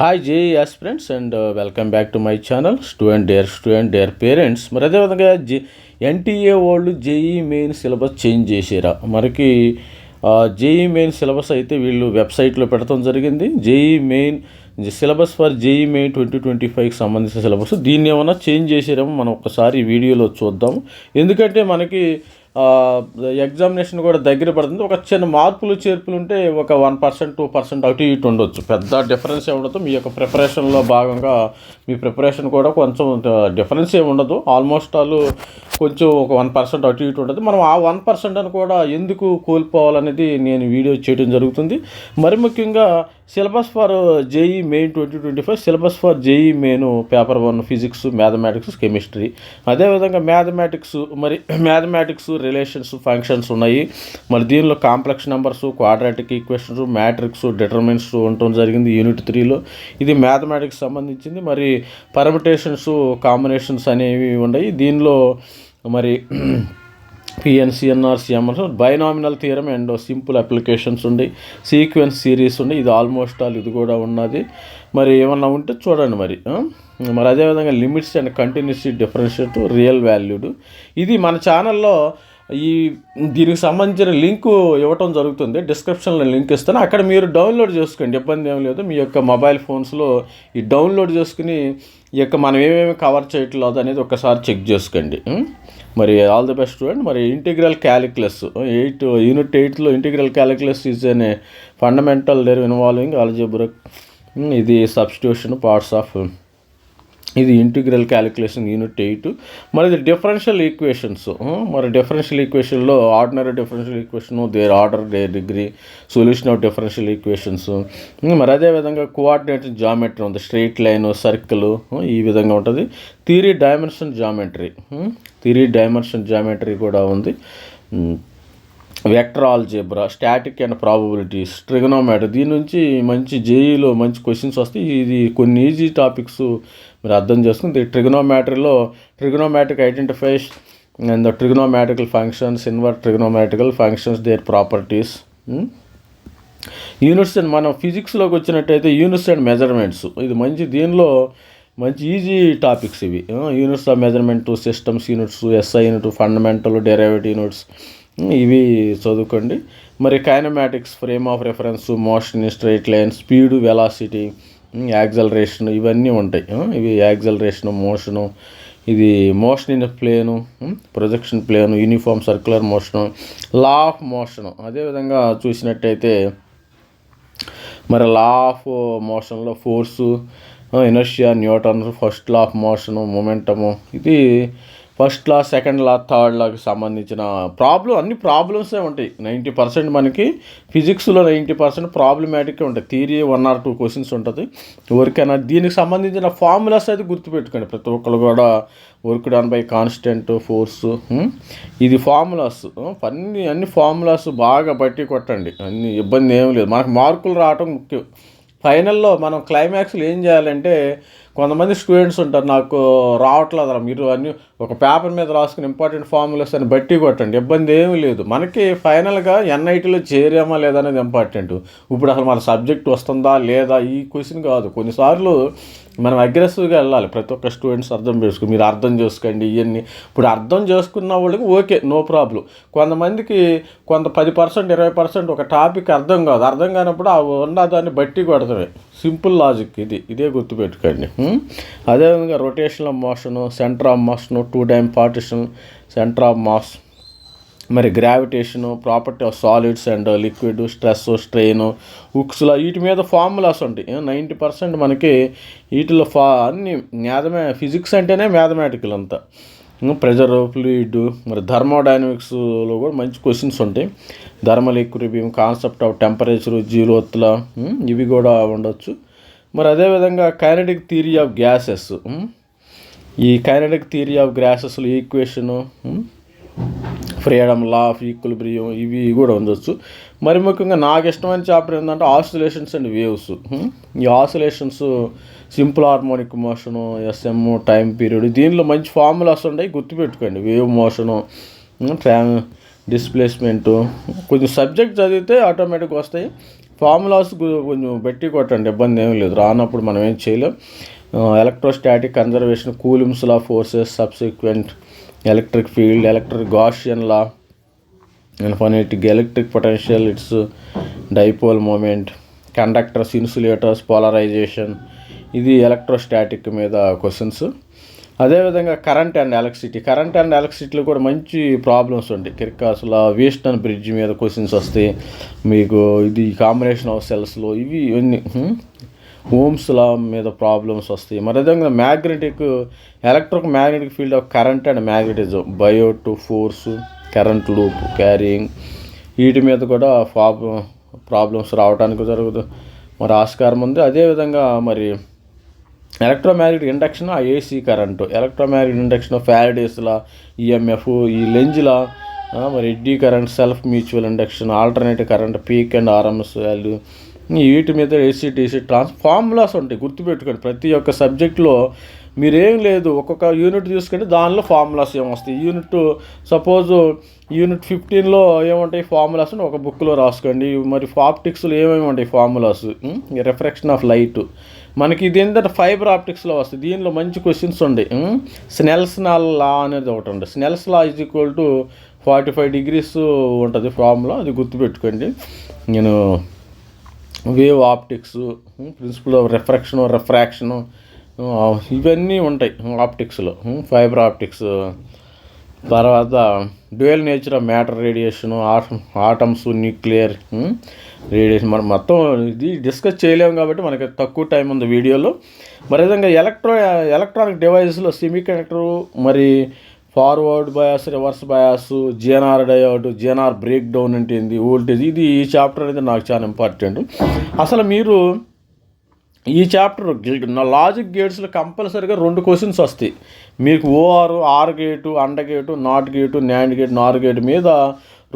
Hi J friends and welcome back to my channel student dear student dear parents మరి అదేవిధంగా జే NTA వాళ్ళు JEE main syllabus change చేసారా మనకి JEE main syllabus అయితే వీళ్ళు వెబ్సైట్లో పెడతాం జరిగింది. JEE main syllabus for JEE main twenty twenty ఫైవ్కి సంబంధించిన సిలబస్ దీన్ని ఏమైనా చేంజ్ చేసారేమో మనం ఒకసారి వీడియోలో చూద్దాం ఎందుకంటే మనకి ఎగ్జామినేషన్ కూడా దగ్గర పడుతుంది. ఒక చిన్న మార్పులు చేర్పులు ఉంటే ఒక వన్ పర్సెంట్ టూ పర్సెంట్ అటు ఇటు ఉండొచ్చు. పెద్ద డిఫరెన్స్ ఏముండదు ఉండదు. మీ యొక్క ప్రిపరేషన్లో భాగంగా మీ ప్రిపరేషన్ కూడా కొంచెం డిఫరెన్స్ ఏమి ఉండదు. ఆల్మోస్ట్ ఆల్ కొంచెం ఒక వన్ పర్సెంట్ అటు ఇటు ఉంటుంది మనం ఆ వన్ పర్సెంట్ అని కూడా ఎందుకు కోల్పోవాలనేది నేను వీడియో చేయడం జరుగుతుంది. మరి ముఖ్యంగా syllabus for JEE main twenty twenty five syllabus for JEE main paper one physics mathematics chemistry. అదేవిధంగా మ్యాథమెటిక్స్ మరి మ్యాథమెటిక్స్ రిలేషన్స్ ఫంక్షన్స్ ఉన్నాయి. మరి దీనిలో complex numbers quadratic equations matrix determinants ఉండటం జరిగింది యూనిట్ త్రీలో ఇది మ్యాథమెటిక్స్ సంబంధించింది. మరి పర్మిటేషన్స్ కాంబినేషన్స్ అనేవి ఉన్నాయి. దీనిలో మరి PNCNR CMS binomial theorem and simple applications ఉండి. సీక్వెన్స్ సిరీస్ ఉండి. ఇది ఆల్మోస్ట్ ఆల్ ఇది కూడా ఉన్నది. మరి ఏమన్నా ఉంటే చూడండి మరి మరి అదేవిధంగా limits and continuity differentiate real valued ఇది మన ఛానల్లో ఈ దీనికి సంబంధించిన లింక్ ఇవ్వటం జరుగుతుంది. డిస్క్రిప్షన్లో లింక్ ఇస్తాను. అక్కడ మీరు డౌన్లోడ్ చేసుకోండి. ఇబ్బంది ఏం లేదు. మీ యొక్క మొబైల్ ఫోన్స్లో ఈ డౌన్లోడ్ చేసుకుని ఈ యొక్క మనం ఏమేమి కవర్ చేయట్లేదు అనేది ఒకసారి చెక్ చేసుకోండి. మరి ఆల్ ది బెస్ట్ స్టూడెంట్. మరి ఇంటిగ్రల్ క్యాలిక్యులస్. ఎయిట్ యూనిట్ ఎయిట్లో ఇంటిగ్రల్ క్యాలిక్యులస్ ఈజ్ అనే ఫండమెంటల్ డెర్ ఇన్వాల్వింగ్ ఆల్జీబ్రిక్ ఇది సబ్స్టిట్యూషన్ పార్ట్స్ ఆఫ్ ఇది ఇంటిగ్రల్ క్యాలిక్యులేషన్ యూనిట్ ఎయిట్. మరి ఇది డిఫరెన్షియల్ ఈక్వేషన్స్. మరి differential ఈక్వేషన్లో ordinary differential equation their order the degree solution of differential equations. మరి అదేవిధంగా కోఆర్డినేట్ జామెట్రీ ఉంది స్ట్రెయిట్ లైన్ సర్కిల్. ఈ విధంగా ఉంటుంది. Three dimension geometry. Theory dimension geometry కూడా ఉంది. Vector algebra static and probabilities trigonometry దీని నుంచి మంచి జేఈలో మంచి క్వశ్చన్స్ వస్తాయి. ఇది కొన్ని ఈజీ టాపిక్స్ మీరు అర్థం చేసుకుంటే ట్రిగనోమెట్రీలో trigonometric identifies and the trigonometrical functions inverse trigonometrical functions their properties. Units and మనం ఫిజిక్స్లోకి వచ్చినట్టయితే యూనిట్స్ అండ్ మెజర్మెంట్స్. ఇది మంచి దీనిలో మంచి ఈజీ టాపిక్స్ ఇవి. Units of measurement systems units SI unit fundamental derivative units ఇవి చదువుకోండి. మరి kinematics frame of reference motion straight line speed velocity acceleration ఇవన్నీ ఉంటాయి. ఇవి యాక్సలరేషన్ మోషను ఇది motion in plane projection plane uniform circular motion law of motion అదేవిధంగా చూసినట్టయితే మరి లా ఆఫ్ మోషన్లో force inertia Newton first law of motion momentum ఇది first law second law third లాకి సంబంధించిన ప్రాబ్లం అన్ని ప్రాబ్లమ్సే ఉంటాయి. నైంటీ పర్సెంట్ మనకి ఫిజిక్స్లో నైంటీ పర్సెంట్ ప్రాబ్లమాటిక్ ఉంటాయి. Theory one or two questions ఉంటుంది. ఎవరికైనా దీనికి సంబంధించిన ఫార్ములాస్ అయితే గుర్తుపెట్టుకోండి. ప్రతి ఒక్కరు కూడా work done by constant force ఇది ఫార్ములాస్. అన్ని అన్ని ఫార్ములాస్ బాగా బట్టి కొట్టండి. అన్ని ఇబ్బంది ఏం లేదు. మనకు మార్కులు రావటం ముఖ్యం. ఫైనల్లో మనం క్లైమాక్స్లో ఏం చేయాలంటే కొంతమంది స్టూడెంట్స్ ఉంటారు నాకు రావట్లేదు రా మీరు అన్ని ఒక పేపర్ మీద రాసుకుని ఇంపార్టెంట్ ఫార్ములాస్ అని బట్టి కొట్టండి. ఇబ్బంది ఏమీ లేదు. మనకి ఫైనల్గా ఎన్ఐటీలో చేరామా లేదా అనేది ఇంపార్టెంట్ ఇప్పుడు అసలు మన సబ్జెక్ట్ వస్తుందా లేదా? ఈ క్వశ్చన్ కాదు. కొన్నిసార్లు మనం అగ్రెసివ్గా వెళ్ళాలి. ప్రతి ఒక్క స్టూడెంట్స్ అర్థం చేసుకో మీరు అర్థం చేసుకోండి ఇవన్నీ ఇప్పుడు అర్థం చేసుకున్న వాళ్ళకి ఓకే నో ప్రాబ్లం కొంతమందికి కొంత పది పర్సెంట్ ఇరవై పర్సెంట్ ఒక టాపిక్ అర్థం కాదు. అర్థం కానప్పుడు ఆ ఉన్న దాన్ని బట్టి కొడతామే. సింపుల్ లాజిక్ ఇది. ఇదే గుర్తుపెట్టుకోండి. అదేవిధంగా rotation of centre of motion two time partition centre of mass మరి gravitation property of solids and liquid stress strain ఉక్స్లో వీటి మీద ఫార్ములాస్ ఉంటాయి. నైంటీ పర్సెంట్ మనకి వీటిలో ఫా అన్ని మ్యాథమే ఫిజిక్స్ అంటేనే మ్యాథమెటికల్ అంతా. ప్రెజర్ ఫ్లూయిడ్ మరి థర్మోడైనమిక్స్లో కూడా మంచి క్వశ్చన్స్ ఉంటాయి. Thermal equilibrium concept of temperature జీరోత్ల ఇవి కూడా ఉండొచ్చు. మరి అదేవిధంగా కైనటిక్ థియరీ ఆఫ్ గ్యాసెస్ ఈ kinetic theory of గ్యాసెస్లో equation freedom law of equilibrium ఇవి కూడా ఉండొచ్చు. మరి ముఖ్యంగా నాకు ఇష్టమైన చాప్టర్ ఏంటంటే ఆసిలేషన్స్ అండ్ వేవ్స్ ఈ oscillations simple harmonic motion SM time period దీనిలో మంచి ఫార్ములాస్ ఉంటాయి గుర్తుపెట్టుకోండి. వేవ్ మోషను ట్రా డిస్ప్లేస్మెంటు కొంచెం సబ్జెక్ట్ చదివితే ఆటోమేటిక్గా వస్తాయి. ఫార్ములాస్ కొంచెం పెట్టి కొట్టండి ఇబ్బంది ఏమీ లేదు. రానప్పుడు మనం ఏం చేయలేం. Electrostatic conservation Coulomb's law forces subsequent electric field electric Gaussian law infinite electric potential its dipole moment conductors insulators polarization ఇది ఎలక్ట్రోస్టాటిక్ మీద క్వశ్చన్స్ అదేవిధంగా current and electricity current and ఎలక్ట్రిసిటీలో కూడా మంచి ప్రాబ్లమ్స్ ఉంటాయి. కిర్కాసుల వీస్టర్న్ బ్రిడ్జ్ మీద క్వశ్చన్స్ వస్తాయి మీకు ఇది కాంబినేషన్ ఆఫ్ సెల్స్లో ఇవి ఇవన్నీ hmm? ఓమ్స్ లా మీద ప్రాబ్లమ్స్ వస్తాయి. మరి అదేవిధంగా magnetic electric magnetic field of current and magnetism bio to force current loop carrying వీటి మీద కూడా ప్రాబ్ ప్రాబ్లమ్స్ రావడానికి జరుగుతుంది మరి ఆస్కారం ఉంది. అదేవిధంగా మరి ఎలక్ట్రోమ్యాగ్నెటిక్ ఇండక్షన్ ఆ AC current. Electromagnetic induction Faraday's law EMF ఈ లెంజ్లా మరి eddy current self mutual induction alternative current peak and RMS value వీటి మీద ఏసీ టీసీ ట్రాన్స్ ఫార్ములాస్ ఉంటాయి గుర్తుపెట్టుకోండి. ప్రతి ఒక్క సబ్జెక్ట్లో మీరేం లేదు ఒక్కొక్క యూనిట్ తీసుకుంటే దానిలో ఫార్ములాస్ ఏమొస్తాయి. యూనిట్ సపోజ్ యూనిట్ ఫిఫ్టీన్లో ఏముంటాయి ఫార్ములాస్ ఒక బుక్లో రాసుకోండి. మరి ఆప్టిక్స్లో ఏమేమి ఉంటాయి ఫార్ములాస్? Refraction of light. మనకి ఇది ఏంటంటే ఫైబర్ ఆప్టిక్స్లో వస్తుంది దీనిలో మంచి క్వశ్చన్స్ ఉన్నాయి స్నెల్స్ లా అనేది ఒకటి ఉండే. Snell's law is equal to forty five degrees ఉంటుంది ఫార్ములా. అది గుర్తుపెట్టుకోండి. నేను wave optics principle of refraction refraction ఇవన్నీ ఉంటాయి ఆప్టిక్స్లో ఫైబర్ ఆప్టిక్స్ తర్వాత dual nature of matter radiation atoms nuclear radiation మనం మొత్తం ఇది డిస్కస్ చేయలేము కాబట్టి మనకి తక్కువ టైం ఉంది వీడియోలో. మరి విధంగా ఎలక్ట్రో ఎలక్ట్రానిక్ డివైజెస్లో సెమీ కండక్టర్ మరి forward bias reverse bias Zener diode Zener breakdown అంటే ఏంది? ఓల్టేజ్ ఇది ఈ చాప్టర్ అనేది నాకు చాలా ఇంపార్టెంట్. అసలు మీరు ఈ చాప్టర్ నా లాజిక్ గేట్స్లో కంపల్సరీగా రెండు క్వశ్చన్స్ వస్తాయి. మీకు OR or gate AND gate NOT gate NAND gate NOR gate మీద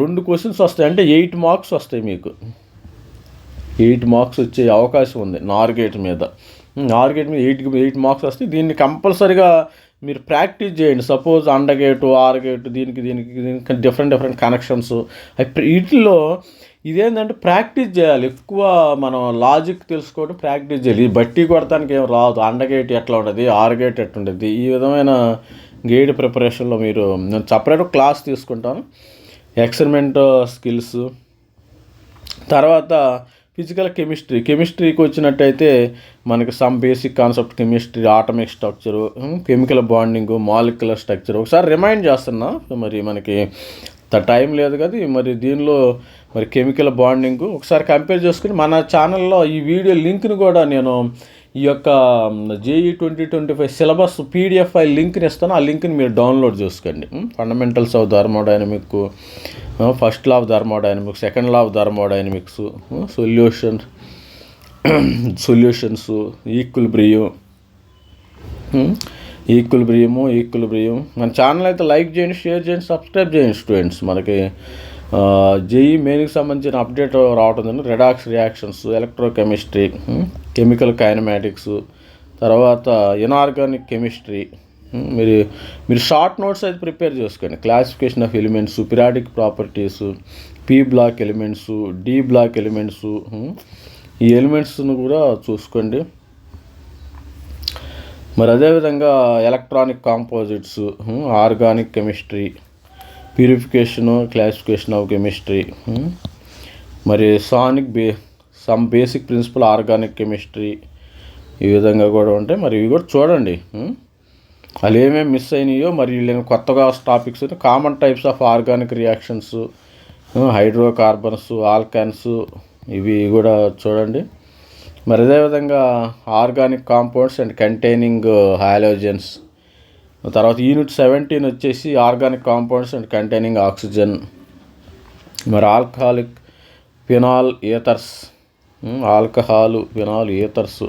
రెండు క్వశ్చన్స్ వస్తాయి. అంటే ఎయిట్ మార్క్స్ వస్తాయి మీకు. ఎయిట్ మార్క్స్ వచ్చే అవకాశం ఉంది నార్ గేట్ మీద. నార్ గేట్ మీద ఎయిట్ ఎయిట్ మార్క్స్ వస్తాయి. దీన్ని కంపల్సరీగా మీరు ప్రాక్టీస్ చేయండి. సపోజ్ అండ గేటు ఆర్ గేటు దీనికి దీనికి దీనికి డిఫరెంట్ డిఫరెంట్ కనెక్షన్స్ వీటిల్లో ఇదేంటంటే ప్రాక్టీస్ చేయాలి. ఎక్కువ మనం లాజిక్ తెలుసుకోవడం ప్రాక్టీస్ చేయాలి. ఈ బట్టి కొడటానికి ఏం రాదు. అండ గేట్ ఎట్లా ఉంటుంది? ఆర్ గేట్ ఎట్లా ఉంటుంది? ఈ విధమైన గైడ్ ప్రిపరేషన్లో మీరు నేను సపరేట్ క్లాస్ తీసుకుంటాను. ఎక్స్పెరిమెంట్ స్కిల్స్ uh, తర్వాత ఫిజికల్ కెమిస్ట్రీ కెమిస్ట్రీకి వచ్చినట్టయితే మనకి some basic concept chemistry atomic structure chemical bonding molecular structure ఒకసారి రిమైండ్ చేస్తున్నా. మరి మనకి టైం లేదు కదా. మరి దీనిలో మరి కెమికల్ బాండింగ్ ఒకసారి కంపేర్ చేసుకుని మన ఛానల్లో ఈ వీడియో లింక్ని కూడా నేను ఈ యొక్క JEE twenty twenty five syllabus PDF file లింక్ని ఇస్తాను. ఆ లింక్ని మీరు డౌన్లోడ్ చేసుకోండి. Fundamentals of thermodynamic first law of thermodynamics second law of thermodynamics solution solutions equilibrium equilibrium equilibrium మన ఛానల్ అయితే లైక్ చేయండి షేర్ చేయండి సబ్స్క్రైబ్ చేయండి స్టూడెంట్స్ మనకి జేఈ మెయిన్కి సంబంధించిన అప్డేట్ రావడం redox reactions electrochemistry chemical kinematics తర్వాత ఇనార్గానిక్ కెమిస్ట్రీ. మీరు మీరు షార్ట్ నోట్స్ అయితే ప్రిపేర్ చేసుకోండి. Classification of elements periodic properties P block elements D block elements ఈ ఎలిమెంట్స్ను కూడా చూసుకోండి. మరి అదేవిధంగా electronic composites organic chemistry purification classification of chemistry మరి సానిక్ బే some basic principle organic chemistry ఈ విధంగా కూడా ఉంటాయి. మరి ఇవి కూడా చూడండి hmm? వాళ్ళు ఏమేమి మిస్ అయినాయో మరి వీళ్ళని కొత్తగా topics common types of organic reactions hydrocarbons alkanes ఇవి కూడా చూడండి. మరి అదేవిధంగా organic compounds and containing halogens తర్వాత యూనిట్ సెవెంటీన్ వచ్చేసి organic compounds and containing oxygen. మరి alcoholic phenol ethers alcohol phenol ethers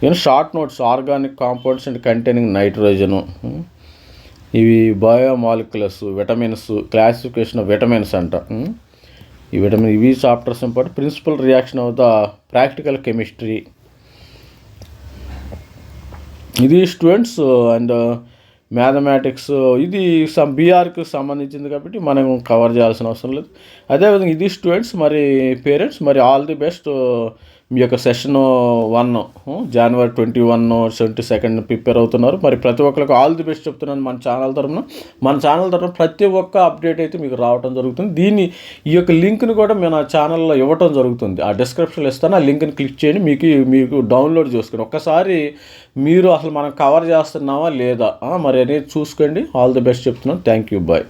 ఇవన్నీ short notes organic compounds and containing nitrogen. ఇవి biomolecules vitamins classification of vitamins అంట. ఈ విటమిన్ ఇవి chapters పాటు principle reaction of the practical chemistry ఇది students and uh, mathematics ఇది some బీఆర్కి సంబంధించింది కాబట్టి మనం కవర్ చేయాల్సిన అవసరం లేదు. అదేవిధంగా ఇది స్టూడెంట్స్ మరి పేరెంట్స్ మరి ఆల్ ది బెస్ట్ మీ యొక్క session one January twenty one twenty second prepare అవుతున్నారు. మరి ప్రతి ఒక్కరికి ఆల్ ది బెస్ట్ చెప్తున్నాను మన ఛానల్ తరఫున మన ఛానల్ తరఫున ప్రతి ఒక్క అప్డేట్ అయితే మీకు రావడం జరుగుతుంది. దీన్ని ఈ యొక్క లింక్ని కూడా మేము ఆ ఛానల్లో ఇవ్వటం జరుగుతుంది. ఆ డిస్క్రిప్షన్లో ఇస్తాను. ఆ లింక్ని క్లిక్ చేయండి. మీకు మీకు డౌన్లోడ్ చేసుకోండి. ఒక్కసారి మీరు అసలు మనం కవర్ చేస్తున్నామా లేదా మరి అనేది చూసుకోండి. ఆల్ ది బెస్ట్ చెప్తున్నాను. Thank you. బాయ్.